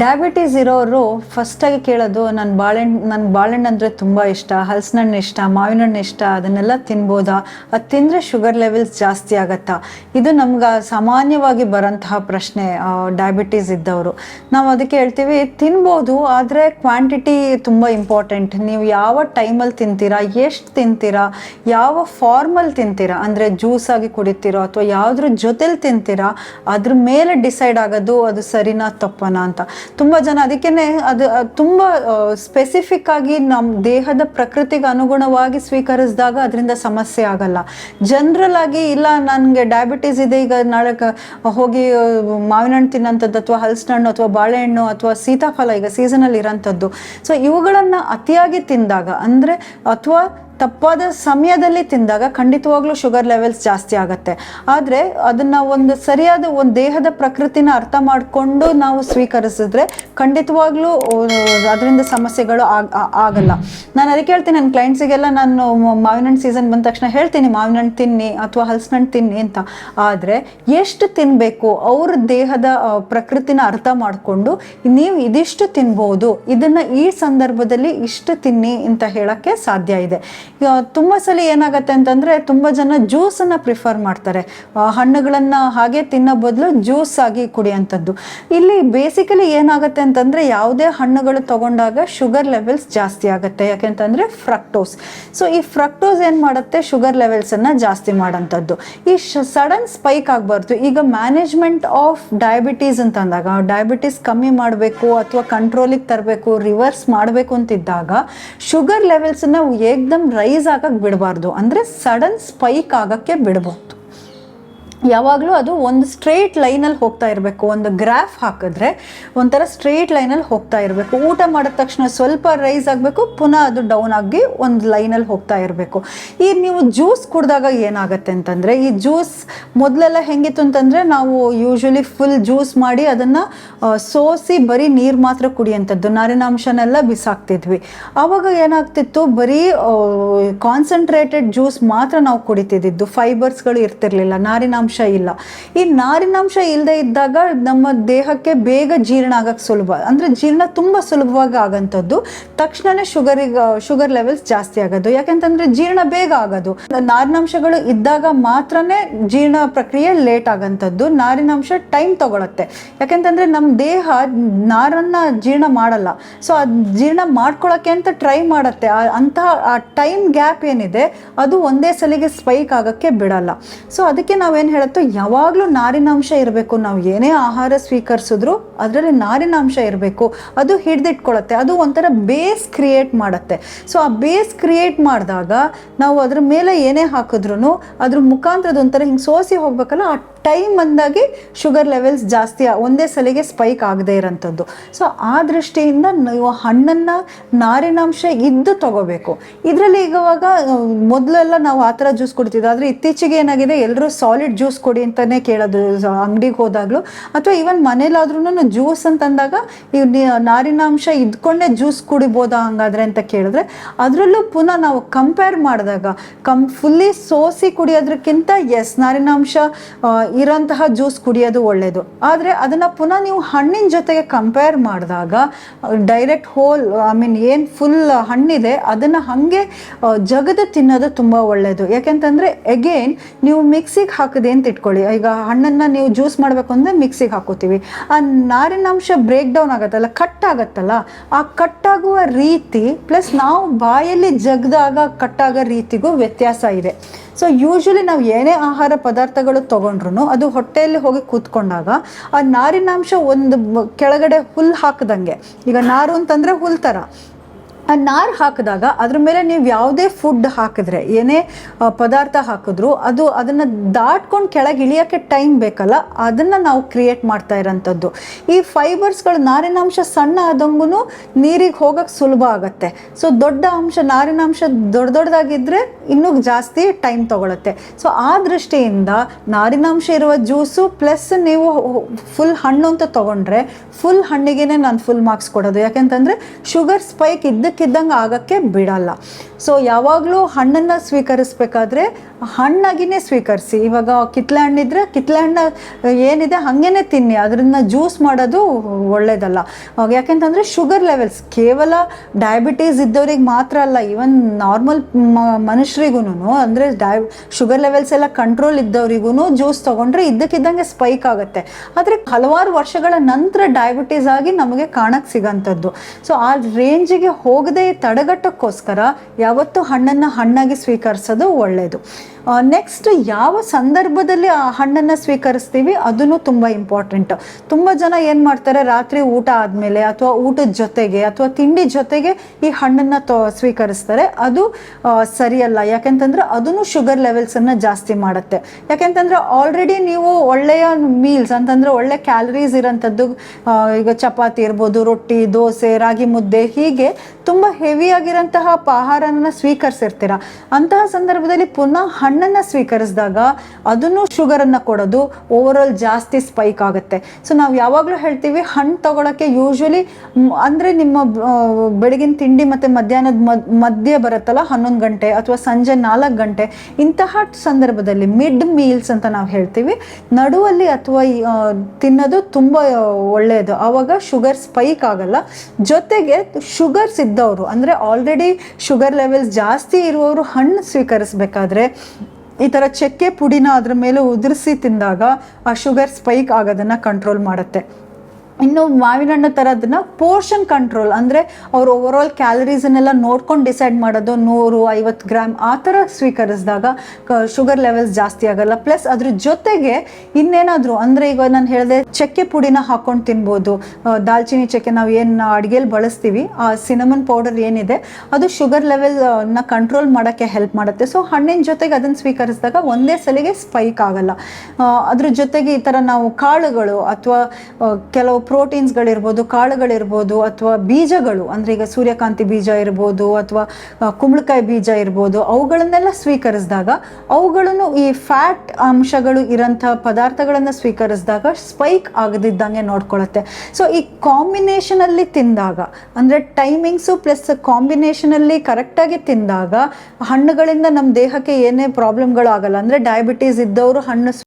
Diabetes ಇರೋರು ಫಸ್ಟಾಗಿ ಕೇಳೋದು ನನ್ನ ಬಾಳೆಹಣ್ಣು ನನ್ನ ಬಾಳೆಹಣ್ಣು ಅಂದರೆ ತುಂಬ ಇಷ್ಟ, ಹಲಸಿನಣ್ಣು ಇಷ್ಟ ಮಾವಿನ ಹಣ್ಣು ಇಷ್ಟ, ಅದನ್ನೆಲ್ಲ ತಿನ್ಬೋದಾ? ಅದು ತಿಂದರೆ ಶುಗರ್ ಲೆವೆಲ್ಸ್ ಜಾಸ್ತಿ ಆಗತ್ತಾ? ಇದು ನಮ್ಗೆ ಸಾಮಾನ್ಯವಾಗಿ ಬರೋಂತಹ ಪ್ರಶ್ನೆ ಡಯಾಬಿಟೀಸ್ ಇದ್ದವರು. ನಾವು ಅದಕ್ಕೆ ಹೇಳ್ತೀವಿ, ತಿನ್ಬೋದು, ಆದರೆ ಕ್ವಾಂಟಿಟಿ ತುಂಬ ಇಂಪಾರ್ಟೆಂಟ್ ನೀವು ಯಾವ ಟೈಮಲ್ಲಿ ತಿಂತೀರಾ, ಎಷ್ಟು ತಿಂತೀರಾ, ಯಾವ ಫಾರ್ಮಲ್ಲಿ ತಿಂತೀರಾ, ಅಂದರೆ ಆಗಿ ಕುಡಿತೀರೋ, ಅಥವಾ ಯಾವುದ್ರ ಜೊತೆಲಿ ತಿಂತೀರಾ, ಅದ್ರ ಮೇಲೆ ಡಿಸೈಡ್ ಆಗೋದು ಅದು ಸರಿನಾ, ತಪ್ಪನಾ ಅಂತ. ತುಂಬ ಜನ ಅದಕ್ಕೇ ಅದು ತುಂಬ ಸ್ಪೆಸಿಫಿಕ್ ಆಗಿ ನಮ್ಮ ದೇಹದ ಪ್ರಕೃತಿಗೆ ಅನುಗುಣವಾಗಿ ಸ್ವೀಕರಿಸಿದಾಗ ಅದರಿಂದ ಸಮಸ್ಯೆ ಆಗಲ್ಲ. ಜನರಲ್ ಆಗಿ ಇಲ್ಲ, ನನಗೆ ಡಯಾಬಿಟೀಸ್ ಇದೆ, ಈಗ ನಾಳೆ ಹೋಗಿ ಮಾವಿನ ಹಣ್ಣು ತಿನ್ನೋಂಥದ್ದು ಅಥವಾ ಹಲಸಿನಣ್ಣು ಅಥವಾ ಬಾಳೆಹಣ್ಣು ಅಥವಾ ಸೀತಾಫಲ ಈಗ ಸೀಸನಲ್ಲಿ ಇರೋಂಥದ್ದು. ಸೊ ಇವುಗಳನ್ನು ಅತಿಯಾಗಿ ತಿಂದಾಗ, ಅಂದರೆ ಅಥವಾ ತಪ್ಪಾದ ಸಮಯದಲ್ಲಿ ತಿಂದಾಗ ಖಂಡಿತವಾಗ್ಲೂ ಶುಗರ್ ಲೆವೆಲ್ಸ್ ಜಾಸ್ತಿ ಆಗುತ್ತೆ. ಆದರೆ ಅದನ್ನ ಒಂದು ಸರಿಯಾದ ಒಂದು ದೇಹದ ಪ್ರಕೃತಿನ ಅರ್ಥ ಮಾಡಿಕೊಂಡು ನಾವು ಸ್ವೀಕರಿಸಿದ್ರೆ ಖಂಡಿತವಾಗ್ಲೂ ಅದರಿಂದ ಸಮಸ್ಯೆಗಳು ಆಗ ಆಗಲ್ಲ. ನಾನು ಅದಕ್ಕೆ ಹೇಳ್ತೀನಿ ನನ್ನ ಕ್ಲೈಂಟ್ಸಿಗೆಲ್ಲ ನಾನು ಮಾವಿನ ಹಣ್ಣು ಸೀಸನ್ ಬಂದ ತಕ್ಷಣ ಹೇಳ್ತೀನಿ ಮಾವಿನ ಹಣ್ಣು ತಿನ್ನಿ ಅಥವಾ ಹಲಸಿನ ಹಣ್ಣು ತಿನ್ನಿ ಅಂತ. ಆದರೆ ಎಷ್ಟು ತಿನ್ನಬೇಕು ಅವ್ರ ದೇಹದ ಪ್ರಕೃತಿನ ಅರ್ಥ ಮಾಡಿಕೊಂಡು ನೀವು ಇದಿಷ್ಟು ತಿನ್ಬೋದು, ಇದನ್ನ ಈ ಸಂದರ್ಭದಲ್ಲಿ ಇಷ್ಟು ತಿನ್ನಿ ಅಂತ ಹೇಳಕ್ಕೆ ಸಾಧ್ಯ ಇದೆ. ತುಂಬ ಸಲ ಏನಾಗತ್ತೆ ಅಂತಂದ್ರೆ ತುಂಬ ಜನ ಜ್ಯೂಸನ್ನು ಪ್ರಿಫರ್ ಮಾಡ್ತಾರೆ. ಹಣ್ಣುಗಳನ್ನು ಹಾಗೆ ತಿನ್ನೋ ಬದಲು ಜ್ಯೂಸ್ ಆಗಿ ಕುಡಿಯೋಂಥದ್ದು. ಇಲ್ಲಿ ಬೇಸಿಕಲಿ ಏನಾಗುತ್ತೆ ಅಂತಂದ್ರೆ ಯಾವುದೇ ಹಣ್ಣುಗಳು ತಗೊಂಡಾಗ ಶುಗರ್ ಲೆವೆಲ್ಸ್ ಜಾಸ್ತಿ ಆಗುತ್ತೆ. ಯಾಕೆಂತಂದ್ರೆ ಫ್ರಕ್ಟೋಸ್ ಸೊ ಈ ಫ್ರಕ್ಟೋಸ್ ಏನು ಮಾಡುತ್ತೆ? ಶುಗರ್ ಲೆವೆಲ್ಸನ್ನು ಜಾಸ್ತಿ ಮಾಡೋಂಥದ್ದು. ಈ ಸಡನ್ ಸ್ಪೈಕ್ ಆಗಬಾರ್ದು. ಈಗ ಮ್ಯಾನೇಜ್ಮೆಂಟ್ ಆಫ್ ಡಯಾಬಿಟೀಸ್ ಅಂತ ಅಂದಾಗ ಡಯಾಬಿಟೀಸ್ ಕಮ್ಮಿ ಮಾಡಬೇಕು ಅಥವಾ ಕಂಟ್ರೋಲಿಗೆ ತರಬೇಕು ರಿವರ್ಸ್ ಮಾಡಬೇಕು ಅಂತಿದ್ದಾಗ ಶುಗರ್ ಲೆವೆಲ್ಸನ್ನು ಏಕ್ದಮ್ ರೈಸ್ ಆಗಕ್ಕೆ ಬಿಡಬಾರ್ದು. ಅಂದರೆ ಸಡನ್ ಸ್ಪೈಕ್ ಆಗೋಕ್ಕೆ ಬಿಡಬಹುದು ಯಾವಾಗಲೂ ಅದು ಒಂದು ಸ್ಟ್ರೇಟ್ ಲೈನಲ್ಲಿ ಹೋಗ್ತಾ ಇರಬೇಕು. ಒಂದು ಗ್ರಾಫ್ ಹಾಕಿದ್ರೆ ಒಂಥರ ಸ್ಟ್ರೇಟ್ ಲೈನಲ್ಲಿ ಹೋಗ್ತಾ ಇರಬೇಕು. ಊಟ ಮಾಡಿದ ತಕ್ಷಣ ಸ್ವಲ್ಪ ರೈಸ್ ಆಗಬೇಕು, ಪುನಃ ಅದು ಡೌನ್ ಆಗಿ ಒಂದು ಲೈನಲ್ಲಿ ಹೋಗ್ತಾ ಇರಬೇಕು. ಈ ನೀವು ಜ್ಯೂಸ್ ಕುಡಿದಾಗ ಏನಾಗುತ್ತೆ ಅಂತಂದರೆ, ಈ ಜ್ಯೂಸ್ ಮೊದಲೆಲ್ಲ ಹೆಂಗಿತ್ತು ಅಂತಂದರೆ, ನಾವು ಯೂಶ್ವಲಿ ಫುಲ್ ಜ್ಯೂಸ್ ಮಾಡಿ ಅದನ್ನು ಸೋಸಿ ಬರೀ ನೀರು ಮಾತ್ರ ಕುಡಿಯೋಂಥದ್ದು. ನಾರಿನಾಂಶನೆಲ್ಲ ಬಿಸಾಕ್ತಿದ್ವಿ. ಆವಾಗ ಏನಾಗ್ತಿತ್ತು, ಬರೀ ಕಾನ್ಸಂಟ್ರೇಟೆಡ್ ಜ್ಯೂಸ್ ಮಾತ್ರ ನಾವು ಕುಡಿತಿದ್ದಿದ್ದು. ಫೈಬರ್ಸ್ಗಳು ಇರ್ತಿರ್ಲಿಲ್ಲ. ನಾರಿನಾಂಶ ಇಲ್ಲ. ಈ ನಾರಿನಾಂಶ ಇಲ್ಲದೆ ಇದ್ದಾಗ ನಮ್ಮ ದೇಹಕ್ಕೆ ಬೇಗ ಜೀರ್ಣ ಆಗಕ್ಕೆ ಸುಲಭ. ಅಂದರೆ ಜೀರ್ಣ ತುಂಬ ಸುಲಭವಾಗಿ ಆಗಂಥದ್ದು. ತಕ್ಷಣನೇ ಶುಗರಿಗೆ ಶುಗರ್ ಲೆವೆಲ್ಸ್ ಜಾಸ್ತಿ ಆಗೋದು. ಯಾಕೆಂತಂದರೆ ಜೀರ್ಣ ಬೇಗ ಆಗೋದು. ನಾರಿನಾಂಶಗಳು ಇದ್ದಾಗ ಮಾತ್ರನೇ ಜೀರ್ಣ ಪ್ರಕ್ರಿಯೆ ಲೇಟ್ ಆಗೋಂಥದ್ದು. ನಾರಿನಾಂಶ ಟೈಮ್ ತಗೊಳತ್ತೆ. ಯಾಕೆಂತಂದರೆ ನಮ್ಮ ದೇಹ ನಾರನ್ನ ಜೀರ್ಣ ಮಾಡಲ್ಲ. ಸೊ ಅದು ಜೀರ್ಣ ಮಾಡ್ಕೊಳ್ಳೋಕ್ಕೆ ಅಂತ ಟ್ರೈ ಮಾಡುತ್ತೆ. ಅಂತಹ, ಆ ಟೈಮ್ ಗ್ಯಾಪ್ ಏನಿದೆ, ಅದು ಒಂದೇ ಸಲಿಗೆ ಸ್ಪೈಕ್ ಆಗೋಕ್ಕೆ ಬಿಡಲ್ಲ. ಸೊ ಅದಕ್ಕೆ ನಾವೇನು ಹೇಳುತ್ತೋ ಯಾವಾಗಲೂ ನಾರಿನಾಂಶ ಇರಬೇಕು. ನಾವು ಏನೇ ಆಹಾರ ಸ್ವೀಕರಿಸಿದ್ರು ಅದರಲ್ಲಿ ನಾರಿನಾಂಶ ಇರಬೇಕು. ಅದು ಹಿಡಿದಿಟ್ಕೊಳತ್ತೆ. ಅದು ಒಂಥರ ಬೇಸ್ ಕ್ರಿಯೇಟ್ ಮಾಡುತ್ತೆ. ಸೊ, ಆ ಬೇಸ್ ಕ್ರಿಯೇಟ್ ಮಾಡಿದಾಗ ನಾವು ಅದ್ರ ಮೇಲೆ ಏನೇ ಹಾಕಿದ್ರು ಅದ್ರ ಮುಖಾಂತರದ ಒಂಥರ ಹಿಂಗೆ ಸೋಸಿ ಹೋಗ್ಬೇಕಲ್ಲ, ಆ ಟೈಮ್ ಬಂದಾಗೆ ಶುಗರ್ ಲೆವೆಲ್ಸ್ ಜಾಸ್ತಿ ಒಂದೇ ಸಲಿಗೆ ಸ್ಪೈಕ್ ಆಗದೇ ಇರೋಂಥದ್ದು. ಸೊ, ಆ ದೃಷ್ಟಿಯಿಂದ ನೀವು ಹಣ್ಣನ್ನು ನಾರಿನಾಂಶ ಇದ್ದು ತಗೋಬೇಕು. ಇದರಲ್ಲಿ ಈಗವಾಗ ಮೊದಲೆಲ್ಲ ನಾವು ಆ ಥರ ಜ್ಯೂಸ್ ಕುಡಿತಿದ್ವಿ. ಆದರೆ ಇತ್ತೀಚೆಗೆ ಏನಾಗಿದೆ ಎಲ್ಲರೂ ಸಾಲಿಡ್ ಜ್ಯೂಸ್ ಕೊಡಿ ಅಂತಲೇ ಕೇಳೋದು ಅಂಗಡಿಗೆ ಹೋದಾಗಲೂ. ಅಥವಾ ಈವನ್ ಮನೇಲಾದ್ರೂ ಜ್ಯೂಸ್ ಅಂತಂದಾಗ ಈ ನಾರಿನಾಂಶ ಇದ್ಕೊಂಡೇ ಜ್ಯೂಸ್ ಕುಡಿಬೋದಾ ಹಂಗಾದ್ರೆ ಅಂತ ಕೇಳಿದ್ರೆ, ಅದರಲ್ಲೂ ಪುನಃ ನಾವು ಕಂಪೇರ್ ಮಾಡಿದಾಗ, ಕಂ, ಫುಲ್ಲಿ ಸೋಸಿ ಕುಡಿಯೋದಕ್ಕಿಂತ ಎಸ್, ನಾರಿನಾಂಶ ಇರೋಂತಹ ಜ್ಯೂಸ್ ಕುಡಿಯೋದು ಒಳ್ಳೆಯದು ಆದರೆ ಅದನ್ನು ಪುನಃ ನೀವು ಹಣ್ಣಿನ ಜೊತೆಗೆ ಕಂಪೇರ್ ಮಾಡಿದಾಗ ಡೈರೆಕ್ಟ್ ಹೋಲ್ ಐ ಮೀನ್ ಏನು ಫುಲ್ ಹಣ್ಣಿದೆ, ಅದನ್ನು ಹಾಗೆ ಜಗದು ತಿನ್ನೋದು ತುಂಬ ಒಳ್ಳೆಯದು ಯಾಕೆಂತಂದರೆ ಎಗೇನ್ ನೀವು ಮಿಕ್ಸಿಗೆ ಹಾಕಿದೆ ಅಂತ ಇಟ್ಕೊಳ್ಳಿ ಈಗ ಹಣ್ಣನ್ನು ನೀವು ಜ್ಯೂಸ್ ಮಾಡಬೇಕು ಅಂದರೆ ಮಿಕ್ಸಿಗೆ ಹಾಕೋತೀವಿ ಆ ನಾರಿನಾಂಶ ಬ್ರೇಕ್ ಡೌನ್ ಆಗುತ್ತಲ್ಲ ಕಟ್ ಆಗುತ್ತಲ್ಲ, ಆ ಕಟ್ಟಾಗುವ ರೀತಿ ಪ್ಲಸ್ ನಾವು ಬಾಯಲ್ಲಿ ಜಗ್ದಾಗ ಕಟ್ಟಾಗೋ ರೀತಿಗೂ ವ್ಯತ್ಯಾಸ ಇದೆ. ಸೊ ಯೂಶ್ವಲಿ ನಾವು ಏನೇ ಆಹಾರ ಪದಾರ್ಥಗಳು ತೊಗೊಂಡ್ರು ಅದು ಹೊಟ್ಟೆಯಲ್ಲಿ ಹೋಗಿ ಕೂತ್ಕೊಂಡಾಗ ಆ ನಾರಿನಾಂಶ ಒಂದು ಕೆಳಗಡೆ ಹುಲ್ಲು ಹಾಕ್ದಂಗೆ. ಈಗ ನಾರು ಅಂತಂದರೆ ಹುಲ್ ಥರ ಆ ನಾರು ಹಾಕಿದಾಗ ಅದ್ರ ಮೇಲೆ ನೀವು ಯಾವುದೇ ಫುಡ್ ಹಾಕಿದ್ರೆ, ಏನೇ ಪದಾರ್ಥ ಹಾಕಿದ್ರು, ಅದು ಅದನ್ನು ದಾಟ್ಕೊಂಡು ಕೆಳಗೆ ಇಳಿಯೋಕ್ಕೆ ಟೈಮ್ ಬೇಕಲ್ಲ, ಅದನ್ನು ನಾವು ಕ್ರಿಯೇಟ್ ಮಾಡ್ತಾ ಇರೋಂಥದ್ದು. ಈ ಫೈಬರ್ಸ್ಗಳು ನಾರಿನಾಂಶ ಸಣ್ಣ ಆದಂಗೂ ನೀರಿಗೆ ಹೋಗೋಕ್ಕೆ ಸುಲಭ ಆಗುತ್ತೆ. ಸೊ ದೊಡ್ಡ ಅಂಶ, ನಾರಿನಾಂಶ ದೊಡ್ಡ ದೊಡ್ಡದಾಗಿದ್ದರೆ ಇನ್ನೂ ಜಾಸ್ತಿ ಟೈಮ್ ತಗೊಳುತ್ತೆ. ಸೊ ಆ ದೃಷ್ಟಿಯಿಂದ ನಾರಿನಾಂಶ ಇರುವ ಜ್ಯೂಸು ಪ್ಲಸ್ ನೀವು ಫುಲ್ ಹಣ್ಣು ಅಂತ ತೊಗೊಂಡ್ರೆ ಫುಲ್ ಹಣ್ಣಿಗೆ ನಾನು ಫುಲ್ ಮಾರ್ಕ್ಸ್ ಕೊಡೋದು. ಯಾಕೆಂತಂದರೆ ಶುಗರ್ ಸ್ಪೈಕ್ ಇದ್ದಕ್ಕಿದ್ದಂಗೆ ಆಗೋಕ್ಕೆ ಬಿಡಲ್ಲ. ಸೊ ಯಾವಾಗಲೂ ಹಣ್ಣನ್ನು ಸ್ವೀಕರಿಸ್ಬೇಕಾದ್ರೆ ಹಣ್ಣಾಗಿನೇ ಸ್ವೀಕರಿಸಿ. ಇವಾಗ ಕಿತ್ಲೆ ಹಣ್ಣಿದ್ರೆ ಕಿತ್ಲೆ ಹಣ್ಣು ಏನಿದೆ ಹಾಗೇನೆ ತಿನ್ನಿ. ಅದರಿಂದ ಜ್ಯೂಸ್ ಮಾಡೋದು ಒಳ್ಳೇದಲ್ಲ. ಯಾಕೆಂತಂದ್ರೆ ಶುಗರ್ ಲೆವೆಲ್ಸ್, ಕೇವಲ ಡಯಾಬಿಟೀಸ್ ಇದ್ದವ್ರಿಗೆ ಮಾತ್ರ ಅಲ್ಲ, ಈವನ್ ನಾರ್ಮಲ್ ಮನುಷ್ಯರಿಗೂ ಅಂದರೆ ಡಯ, ಶುಗರ್ ಲೆವೆಲ್ಸ್ ಎಲ್ಲ ಕಂಟ್ರೋಲ್ ಇದ್ದವರಿಗೂ ಜ್ಯೂಸ್ ತೊಗೊಂಡ್ರೆ ಇದ್ದಕ್ಕಿದ್ದಂಗೆ ಸ್ಪೈಕ್ ಆಗುತ್ತೆ. ಆದರೆ ಹಲವಾರು ವರ್ಷಗಳ ನಂತರ ಡಯಾಬಿಟೀಸ್ ಆಗಿ ನಮಗೆ ಕಾಣಕ್ಕೆ ಸಿಗೋಂಥದ್ದು. ಸೊ ಆ ರೇಂಜಿಗೆ ಹೋಗದೆ ತಡೆಗಟ್ಟಕ್ಕೋಸ್ಕರ ಯಾವತ್ತೂ ಹಣ್ಣನ್ನು ಹಣ್ಣಾಗಿ ಸ್ವೀಕರಿಸೋದು ಒಳ್ಳೆಯದು ನೆಕ್ಸ್ಟ್ ಯಾವ ಸಂದರ್ಭದಲ್ಲಿ ಆ ಹಣ್ಣನ್ನು ಸ್ವೀಕರಿಸ್ತೀವಿ ಅದನ್ನು ತುಂಬ ಇಂಪಾರ್ಟೆಂಟ್ ತುಂಬ ಜನ ಏನು ಮಾಡ್ತಾರೆ, ರಾತ್ರಿ ಊಟ ಆದಮೇಲೆ ಅಥವಾ ಊಟದ ಜೊತೆಗೆ ಅಥವಾ ತಿಂಡಿ ಜೊತೆಗೆ ಈ ಹಣ್ಣನ್ನು ಸ್ವೀಕರಿಸ್ತಾರೆ. ಅದು ಸರಿಯಲ್ಲ. ಯಾಕೆಂತಂದ್ರೆ ಅದನ್ನು ಶುಗರ್ ಲೆವೆಲ್ಸನ್ನು ಜಾಸ್ತಿ ಮಾಡುತ್ತೆ. ಯಾಕೆಂತಂದ್ರೆ ಆಲ್ರೆಡಿ ನೀವು ಒಳ್ಳೆಯ ಮೀಲ್ಸ್ ಅಂತಂದ್ರೆ ಒಳ್ಳೆ ಕ್ಯಾಲರೀಸ್ ಇರೋಂಥದ್ದು ಈಗ ಚಪಾತಿ ಇರ್ಬೋದು, ರೊಟ್ಟಿ, ದೋಸೆ, ರಾಗಿ ಮುದ್ದೆ ಹೀಗೆ ತುಂಬ ಹೆವಿಯಾಗಿರೋಂತಹ ಆಹಾರನ ಸ್ವೀಕರಿಸಿರ್ತೀರ? ಅಂತಹ ಸಂದರ್ಭದಲ್ಲಿ ಪುನಃ ಹಣ್ಣನ್ನು ಸ್ವೀಕರಿಸಿದಾಗ ಅದನ್ನು ಶುಗರನ್ನು ಕೊಡೋದು ಓವರಾಲ್ ಜಾಸ್ತಿ ಸ್ಪೈಕ್ ಆಗುತ್ತೆ. ಸೊ ನಾವು ಯಾವಾಗಲೂ ಹೇಳ್ತೀವಿ ಹಣ್ಣು ತಗೊಳಕ್ಕೆ ಯೂಶ್ವಲಿ ಅಂದರೆ ನಿಮ್ಮ ಬೆಳಗಿನ ತಿಂಡಿ ಮತ್ತು ಮಧ್ಯಾಹ್ನದ ಮಧ್ಯ ಬರುತ್ತಲ್ಲ ಹನ್ನೊಂದು ಗಂಟೆ ಅಥವಾ ಸಂಜೆ ನಾಲ್ಕು ಗಂಟೆ, ಇಂತಹ ಸಂದರ್ಭದಲ್ಲಿ ಮಿಡ್ ಮೀಲ್ಸ್ ಅಂತ ನಾವು ಹೇಳ್ತೀವಿ. ನಡುವಲ್ಲಿ ಅಥವಾ ತಿನ್ನೋದು ತುಂಬ ಒಳ್ಳೆಯದು ಆವಾಗ ಶುಗರ್ ಸ್ಪೈಕ್ ಆಗಲ್ಲ. ಜೊತೆಗೆ ಶುಗರ್ಸ್ ಇದ್ದವರು ಅಂದರೆ ಆಲ್ರೆಡಿ ಶುಗರ್ ಲೆವೆಲ್ಸ್ ಜಾಸ್ತಿ ಇರುವವರು ಹಣ್ಣು ಸ್ವೀಕರಿಸಬೇಕಾದ್ರೆ ಈ ಥರ ಚಕ್ಕೆ ಪುಡಿನ ಅದ್ರ ಮೇಲೆ ಉದುರಿಸಿ ತಿಂದಾಗ ಆ ಶುಗರ್ ಸ್ಪೈಕ್ ಆಗೋದನ್ನು ಕಂಟ್ರೋಲ್ ಮಾಡುತ್ತೆ. ಇನ್ನು ಮಾವಿನ ಹಣ್ಣು ಥರದನ್ನ ಪೋರ್ಷನ್ ಕಂಟ್ರೋಲ್ ಅಂದರೆ ಅವ್ರು ಓವರ್ ಆಲ್ ಕ್ಯಾಲರೀಸನ್ನೆಲ್ಲ ನೋಡ್ಕೊಂಡು ಡಿಸೈಡ್ ಮಾಡೋದು, ನೂರು, ಐವತ್ತು ಗ್ರಾಮ್ ಆ ಥರ ಸ್ವೀಕರಿಸಿದಾಗ ಶುಗರ್ ಲೆವೆಲ್ಸ್ ಜಾಸ್ತಿ ಆಗಲ್ಲ. ಪ್ಲಸ್ ಅದ್ರ ಜೊತೆಗೆ ಇನ್ನೇನಾದರೂ, ಅಂದರೆ ಈಗ ನಾನು ಹೇಳಿದೆ ಚಕ್ಕೆ ಪುಡಿನ ಹಾಕೊಂಡು ತಿನ್ಬೋದು. ದಾಲ್ಚಿನಿ ಚಕ್ಕೆ ನಾವು ಏನು ಅಡುಗೆಲಿ ಬಳಸ್ತೀವಿ, ಆ ಸಿನಮನ್ ಪೌಡರ್ ಏನಿದೆ, ಅದು ಶುಗರ್ ಲೆವೆಲ್ನ ಕಂಟ್ರೋಲ್ ಮಾಡೋಕ್ಕೆ ಹೆಲ್ಪ್ ಮಾಡುತ್ತೆ. ಸೊ ಹಣ್ಣಿನ ಜೊತೆಗೆ ಅದನ್ನು ಸ್ವೀಕರಿಸಿದಾಗ ಒಂದೇ ಸಲಿಗೆ ಸ್ಪೈಕ್ ಆಗಲ್ಲ. ಅದ್ರ ಜೊತೆಗೆ ಈ ಥರ ನಾವು ಕಾಳುಗಳು ಅಥವಾ ಕೆಲವು ಪ್ರೋಟೀನ್ಸ್ಗಳಿರ್ಬೋದು, ಕಾಳುಗಳಿರ್ಬೋದು, ಅಥವಾ ಬೀಜಗಳು, ಅಂದರೆ ಈಗ ಸೂರ್ಯಕಾಂತಿ ಬೀಜ ಇರ್ಬೋದು, ಅಥವಾ ಕುಂಬಳಕಾಯಿ ಬೀಜ ಇರ್ಬೋದು, ಅವುಗಳನ್ನೆಲ್ಲ ಸ್ವೀಕರಿಸಿದಾಗ, ಅವುಗಳನ್ನು ಈ ಫ್ಯಾಟ್ ಅಂಶಗಳು ಇರೋಂಥ ಪದಾರ್ಥಗಳನ್ನು ಸ್ವೀಕರಿಸಿದಾಗ ಸ್ಪೈಕ್ ಆಗದಿದ್ದಂಗೆ ನೋಡ್ಕೊಳ್ಳುತ್ತೆ. ಸೊ ಈ ಕಾಂಬಿನೇಷನಲ್ಲಿ ತಿಂದಾಗ, ಅಂದರೆ ಟೈಮಿಂಗ್ಸು ಪ್ಲಸ್ ಕಾಂಬಿನೇಷನಲ್ಲಿ ಕರೆಕ್ಟಾಗಿ ತಿಂದಾಗ, ಹಣ್ಣುಗಳಿಂದ ನಮ್ಮ ದೇಹಕ್ಕೆ ಏನೇ ಪ್ರಾಬ್ಲಮ್ಗಳು ಆಗಲ್ಲ ಅಂದರೆ ಡಯಾಬಿಟೀಸ್ ಇದ್ದವರು ಹಣ್ಣು